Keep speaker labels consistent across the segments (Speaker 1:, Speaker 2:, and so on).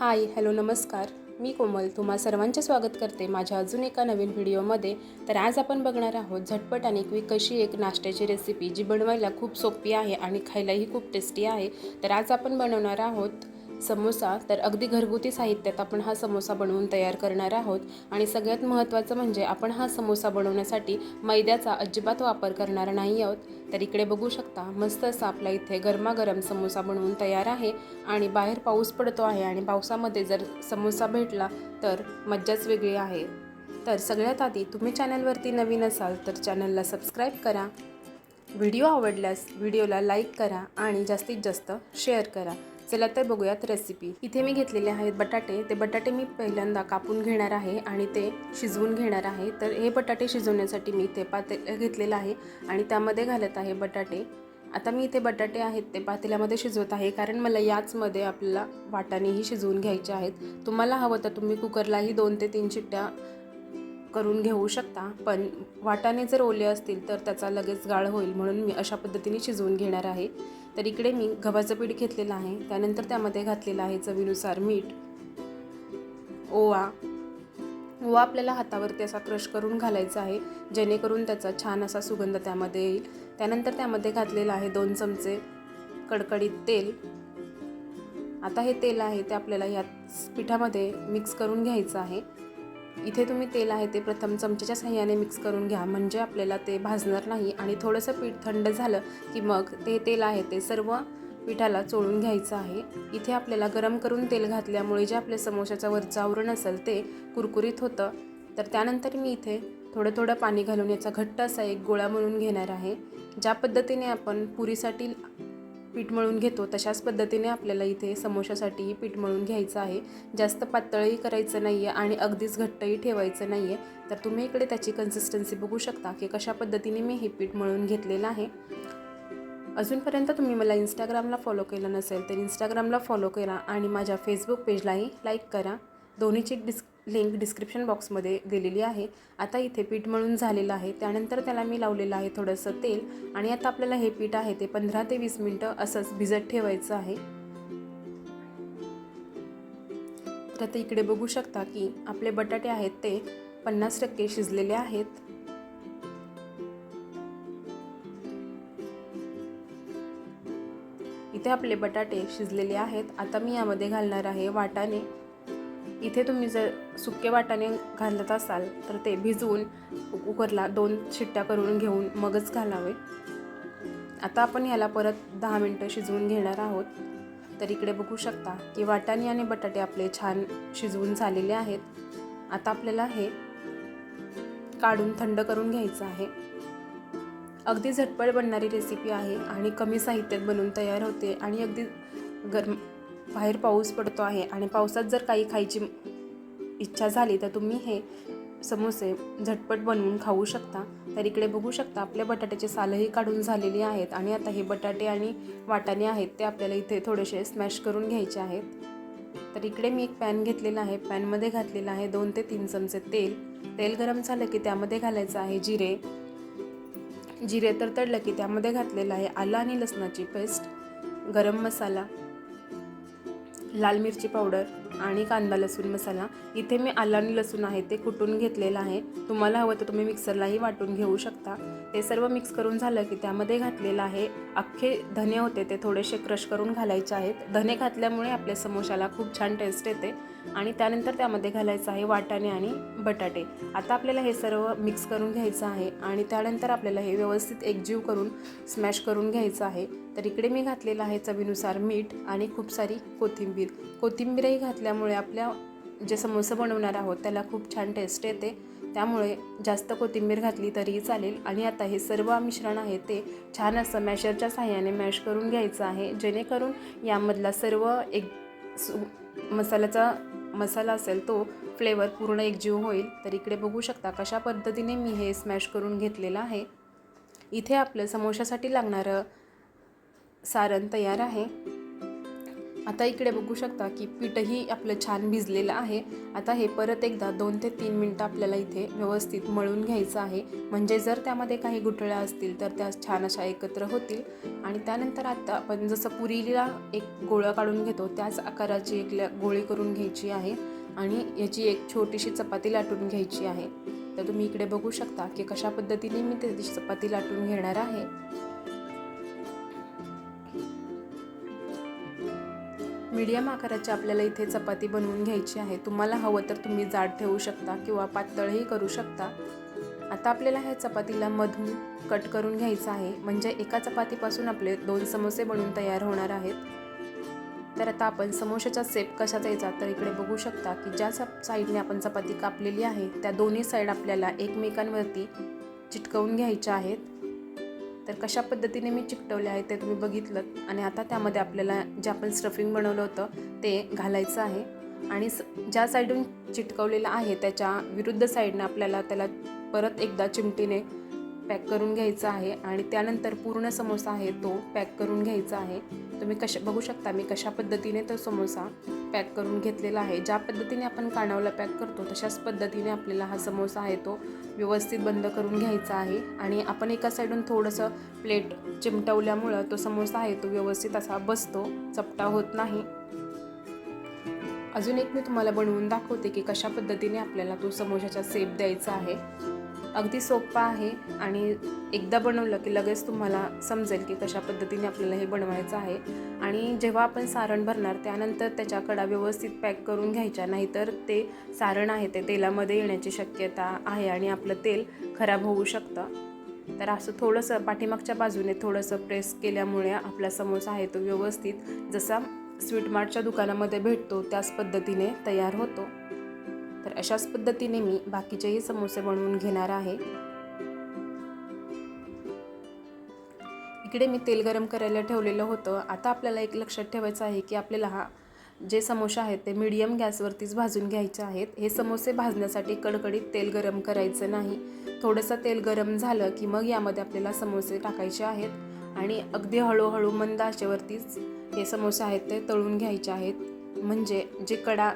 Speaker 1: Hi hello नमस्कार. मी कोमल तुम्हा सर्वांचे स्वागत करते माझ्या अजून एका नवीन व्हिडिओमध्ये. तर आज आपण बघणार आहोत झटपट आणि क्विक अशी एक नाश्त्याची रेसिपी जी बनवायला खूप सोपी आहे आणि खायलाही खूप टेस्टी आहे. तर आज आपण बनवणार आहोत समोसा तर अगदी घरगुती साहित्यात आपण हा समोसा बनवून तयार करणार आहोत. आणि सगळ्यात महत्त्वाचं म्हणजे आपण हा समोसा बनवण्यासाठी मैद्याचा अजिबात वापर करणार नाही आहोत. तर इकडे बघू शकता मस्त असा आपला इथे गरमागरम समोसा बनवून तयार आहे. आणि बाहेर पाऊस पडतो आहे आणि पावसामध्ये जर समोसा भेटला तर मज्जाच वेगळी आहे. तर सगळ्यात आधी तुम्ही चॅनलवरती नवीन असाल तर चॅनलला सबस्क्राईब करा. व्हिडिओ आवडल्यास व्हिडिओला लाईक करा आणि जास्तीत जास्त शेअर करा. चला तर बघूयात रेसिपी इथे मी घेतलेले आहेत बटाटे. ते बटाटे मी पहिल्यांदा कापून घेणार आहे आणि ते शिजवून घेणार आहे. तर हे बटाटे शिजवण्यासाठी मी ते पाते घेतलेलं आहे आणि त्यामध्ये घालत आहे बटाटे. आता मी इथे बटाटे आहेत ते पातेल्यामध्ये शिजवत आहे कारण मला याचमध्ये आपल्याला वाटाणेही शिजवून घ्यायचे आहेत. तुम्हाला हवं तर तुम्ही कुकरलाही दोन ते तीन चिट्ट्या करून घेऊ शकता. पण वाटाणे जर ओले असतील तर त्याचा लगेच गाळ होईल म्हणून मी अशा पद्धतीने शिजवून घेणार आहे. तर इकडे मी गव्हाचं पीठ घेतलेलं आहे. त्यानंतर त्यामध्ये घातलेलं आहे चवीनुसार मीठ. ओवा. ओवा आपल्याला हातावरती असा क्रश करून घालायचा आहे. जेणेकरून त्याचा छान असा सुगंध त्यामध्ये येईल. त्यानंतर त्यामध्ये घातलेलं आहे दोन चमचे कडकडीत तेल. आता हे तेल आहे ते आपल्याला या पिठामध्ये मिक्स करून घ्यायचं आहे. इथे तुम्ही तेल आहे ते प्रथम चमच्याच्या साह्याने मिक्स करून घ्या. म्हणजे आपल्याला ते भाजणार नाही आणि थोडंसं पीठ थंड झालं की मग ते तेल आहे ते सर्व पिठाला चोळून घ्यायचं आहे. इथे आपल्याला गरम करून तेल घातल्यामुळे जे आपल्या समोशाचं वरचं आवरण असेल ते कुरकुरीत होतं. तर त्यानंतर मी इथे थोडं थोडं पाणी घालून याचा घट्ट असा एक गोळा म्हणून घेणार आहे. ज्या पद्धतीने आपण पुरीसाठी पीठ मळून घेतो. तशाच पद्धतीने आपल्याला इथे समोशासाठीही पीठ मळून घ्यायचं आहे. जास्त पातळही करायचं नाही आहे आणि अगदीच घट्टही ठेवायचं नाही आहे तर तुम्ही इकडे त्याची कन्सिस्टन्सी बघू शकता की कशा पद्धतीने मी हे पीठ मळून घेतलेलं आहे. अजूनपर्यंत तुम्ही मला इंस्टाग्रामला फॉलो केलं नसेल तर इंस्टाग्रामला फॉलो करा आणि माझ्या फेसबुक पेजलाही लाईक करा. दोन्हीची डिस्क लिंक डिस्क्रिप्शन बॉक्समध्ये दिलेली आहे. आता इथे पीठ मळून झालेलं आहे. त्यानंतर त्याला मी लावलेलं आहे थोडंसं तेल. आणि आता आपल्याला हे पीठ आहे ते पंधरा ते वीस मिनटं असंच भिजत ठेवायचं आहे. तर आता इकडे बघू शकता की आपले बटाटे आहेत ते पन्नास टक्के शिजलेले आहेत. इथे आपले बटाटे शिजलेले आहेत. आता मी यामध्ये घालणार आहे वाटाणे. इथे तुम्ही जर सुके वाटाणे घालत असाल तर ते भिजवून कुकरला दोन शिट्ट्या करून घेऊन मगच घालावे. आता आपण याला परत दहा मिनटं शिजवून घेणार आहोत. तर इकडे बघू शकता की वाटाणे आणि बटाटे आपले छान शिजवून झालेले आहेत. आता आपल्याला हे काढून थंड करून घ्यायचं आहे. अगदी झटपट बनणारी रेसिपी आहे आणि कमी साहित्यात बनवून तयार होते आणि अगदी गरम बाहेर पाऊस पडतो आहे आणि पावसात जर काही खायची इच्छा झाली तर तुम्ही हे समोसे झटपट बनवून खाऊ शकता. तर इकडे बघू शकता आपल्या बटाट्याचे सालही काढून झालेली आहेत आणि आता हे बटाटे आणि वाटाणे आहेत ते आपल्याला इथे थोडेसे स्मॅश करून घ्यायचे आहेत. तर इकडे मी एक पॅन घेतलेला आहे. पॅनमध्ये घातलेलं आहे दोन ते तीन चमचे तेल. तेल गरम झालं की त्यामध्ये घालायचं आहे जिरे. जिरे तर तडलं की त्यामध्ये घातलेलं आहे आलं आणि लसणाची पेस्ट गरम मसाला. लाल मिरची पावडर आणि कांदा लसूण मसाला. इथे मी आलं आणि लसूण आहे ते कुटून घेतलेलं आहे. तुम्हाला हवं तर तुम्ही मिक्सरलाही वाटून घेऊ शकता. ते सर्व मिक्स करून झालं की त्यामध्ये घातलेलं आहे अख्खे धने होते ते थोडेसे क्रश करून घालायचे आहेत. धने घातल्यामुळे आपल्या समोशाला खूप छान टेस्ट येते. आणि त्यानंतर त्यामध्ये घालायचं आहे वाटाणे आणि बटाटे. आता आपल्याला हे सर्व मिक्स करून घ्यायचं आहे आणि त्यानंतर आपल्याला हे व्यवस्थित एकजीव करून स्मॅश करून घ्यायचं आहे. तर इकडे मी घातलेलं आहे चवीनुसार मीठ आणि खूप सारी कोथिंबीर. कोथिंबीरही घातल्यामुळे आपल्या जे समोसा बनवणार आहोत त्याला खूप छान टेस्ट येते. त्यामुळे जास्त कोथिंबीर घातली तरीही चालेल. आणि आता हे सर्व मिश्रण आहे ते छान असं मॅशरच्या साह्याने मॅश करून घ्यायचं आहे. जेणेकरून यामधला सर्व एक सु मसाल्याचा मसाला असेल तो फ्लेवर पूर्ण एकजीव होईल. तर इकडे बघू शकता कशा पद्धतीने मी हे स्मॅश करून घेतलेलं आहे. इथे आपलं समोशासाठी लागणारं सारण तयार आहे. आता इकडे बघू शकता की पीठही आपलं छान भिजलेलं आहे. आता हे परत एकदा दोन ते तीन मिनटं आपल्याला इथे व्यवस्थित मळून घ्यायचं आहे. म्हणजे जर त्यामध्ये काही गुठळ्या असतील तर त्या छान अशा एकत्र होतील. आणि त्यानंतर आता आपण जसं पुरीला एक गोळा काढून घेतो त्याच आकाराची एक ल- गोळी करून घ्यायची आहे. आणि याची एक छोटीशी चपाती लाटून घ्यायची आहे. तर तुम्ही इकडे बघू शकता की कशा पद्धतीने मी त्याची चपाती लाटून घेणार आहे. मीडियम आकाराची आपल्याला इथे चपाती बनवून घ्यायची आहे. तुम्हाला हवं तर तुम्ही जाड ठेवू शकता किंवा पातळही करू शकता. आता आपल्याला ह्या चपातीला मधून कट करून घ्यायचं आहे. म्हणजे एका चपातीपासून आपले दोन समोसे बनवून तयार होणार आहेत. तर आता आपण समोशाचा सेप कशा द्यायचा तर इकडे बघू शकता की ज्या सप साईडने आपण चपाती कापलेली आहे त्या दोन्ही साईड आपल्याला एकमेकांवरती चिटकवून घ्यायच्या आहेत. तर कशा पद्धतीने मी चिकटवले आहे ते तुम्ही बघितलं आणि आता त्यामध्ये आपल्याला जे आपण स्टफिंग बनवलं होतं ते घालायचं आहे. आणि स ज्या साईडून चिटकवलेलं आहे त्याच्या विरुद्ध साईडनं आपल्याला त्याला परत एकदा चिमटीने पॅक करून घ्यायचा आहे आणि त्यानंतर पूर्ण समोसा आहे तो पॅक करून घ्यायचा आहे. तुम्ही कशा बघू शकता मी कशा पद्धतीने तो समोसा पॅक करून घेतलेला आहे. ज्या पद्धतीने आपण कानावला पॅक करतो तशाच पद्धतीने आपल्याला हा समोसा आहे तो व्यवस्थित बंद करून घ्यायचा आहे. आणि आपण एका साईडून थोडंसं प्लेट चिमटवल्यामुळं तो समोसा आहे तो व्यवस्थित असा बसतो चपटा होत नाही. अजून एक मी तुम्हाला बनवून दाखवते की कशा पद्धतीने आपल्याला तो समोशाचा सेप द्यायचा आहे. अगदी सोपा आहे आणि एकदा बनवलं की लगेच तुम्हाला समजेल की कशा पद्धतीने आपल्याला हे बनवायचं आहे. आणि जेव्हा आपण सारण भरणार त्यानंतर त्याच्या कडा व्यवस्थित पॅक करून घ्यायच्या नाहीतर ते सारण आहे ते तेलामध्ये येण्याची शक्यता आहे आणि आपलं तेल खराब होऊ शकतं. तर असं थोडंसं पाठीमागच्या बाजूने थोडंसं प्रेस केल्यामुळे आपला समोसा आहे तो व्यवस्थित जसा स्वीटमार्टच्या दुकानामध्ये भेटतो त्याच पद्धतीने तयार होतो. तर अशाच पद्धतीने मी बाकीचेही समोसे बनवून घेणार आहे. इकडे मी तेल गरम करायला ठेवलेलं होतं. आता आपल्याला एक लक्षात ठेवायचं आहे की आपल्याला हा जे समोसे आहेत ते मीडियम गॅसवरतीच भाजून घ्यायचे आहेत. हे समोसे भाजण्यासाठी कडकडीत तेल गरम करायचं नाही. थोडंसं तेल गरम झालं की मग यामध्ये आपल्याला समोसे टाकायचे आहेत. आणि अगदी हळूहळू मंद आशेवरतीच हे समोसे आहेत ते तळून घ्यायचे आहेत. म्हणजे जे कडा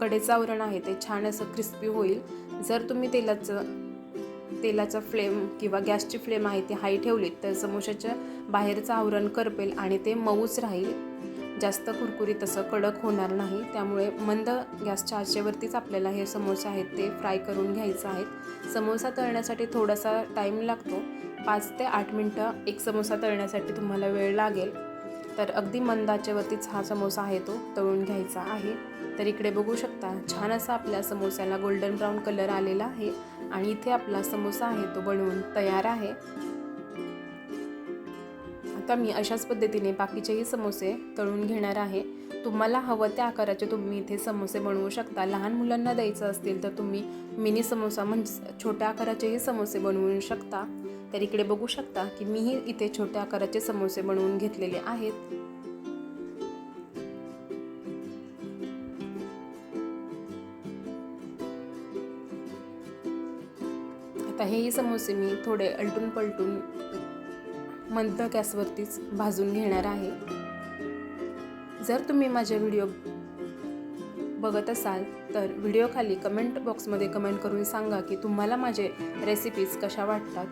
Speaker 1: कडेचं आवरण आहे ते छान असं क्रिस्पी होईल. जर तुम्ही तेलाचं तेलाचा फ्लेम किंवा गॅसची फ्लेम आहे ती हाय ठेवली तर समोशाच्या बाहेरचं आवरण करपेल आणि ते मऊच राहील. जास्त कुरकुरीत असं कडक होणार नाही. त्यामुळे मंद गॅसच्या आचेवरतीच आपल्याला हे समोसे आहेत ते फ्राय करून घ्यायचं आहेत. समोसा तळण्यासाठी थोडासा टाईम लागतो. पाच ते आठ मिनटं एक समोसा तळण्यासाठी तुम्हाला वेळ लागेल. तर अगदी मंदाच्या आचेवरतीच हा समोसा आहे तो तळून घ्यायचा आहे. तर इकडे बघू शकता छान असा आपल्या समोस्याला गोल्डन ब्राऊन कलर आलेला आहे. आणि इथे आपला समोसा आहे तो बनवून तयार आहे. आता मी अशाच पद्धतीने बाकीचेही समोसे तळून घेणार आहे. तुम्हाला हवं त्या आकाराचे तुम्ही इथे समोसे बनवू शकता. लहान मुलांना द्यायचं असतील तर तुम्ही मिनी समोसा म्हणजे छोट्या आकाराचेही समोसे बनवू शकता. तर इकडे बघू शकता की मीही इथे छोट्या आकाराचे समोसे बनवून घेतलेले आहेत. आता हेही समोसे मी थोडे अलटून पलटून मंद गॅसवरतीच भाजून घेणार आहे. जर तुम्ही माझे व्हिडिओ बघत असाल तर व्हिडिओखाली कमेंट बॉक्समध्ये कमेंट करून सांगा की तुम्हाला माझे रेसिपीज कशा वाटतात.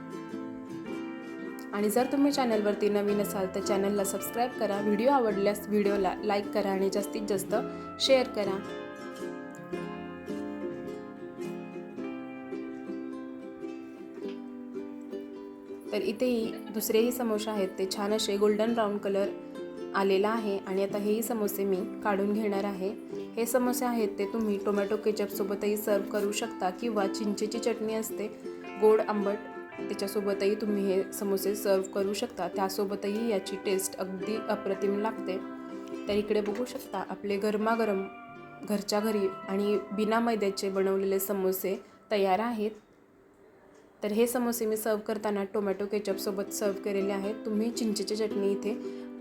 Speaker 1: आणि जर तुम्ही चॅनलवरती नवीन असाल तर चॅनलला सबस्क्राईब करा. व्हिडिओ आवडल्यास व्हिडिओला लाईक करा आणि जास्तीत जास्त शेअर करा. तर इथेही दुसरेही समोसे आहेत. ते छान असे गोल्डन ब्राऊन कलर आलेला आहे आणि आता हेही समोसे मी काढून घेणार आहे. हे समोसे आहेत ते तुम्ही टोमॅटो केचपसोबतही सर्व करू शकता किंवा चिंचेची चटणी असते गोड आंबट त्याच्यासोबतही तुम्ही हे समोसे सर्व करू शकता. त्यासोबतही याची टेस्ट अगदी अप्रतिम लागते. तर इकडे बघू शकता आपले गरमागरम घरच्या घरी आणि बिना मैद्याचे बनवलेले समोसे तयार आहेत. तर हे समोसे मी सर्व करताना टोमॅटो केचपसोबत सर्व केलेले आहेत. तुम्ही चिंचेची चटणी इथे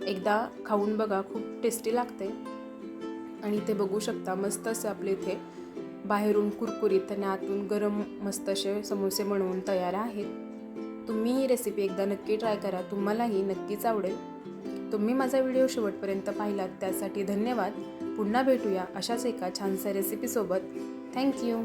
Speaker 1: एकदा खाऊन बघा खूप टेस्टी लागते. आणि इथे बघू शकता मस्त असे आपले इथे बाहेरून कुरकुरीत आणि आतून गरम मस्त असे समोसे बनवून तयार आहेत. तुम्ही ही रेसिपी एकदा नक्की ट्राय करा. तुम्हालाही नक्कीच आवडेल. तुम्ही माझा व्हिडिओ शेवटपर्यंत पाहिलात त्यासाठी धन्यवाद. पुन्हा भेटूया अशाच एका छानशा रेसिपीसोबत थँक्यू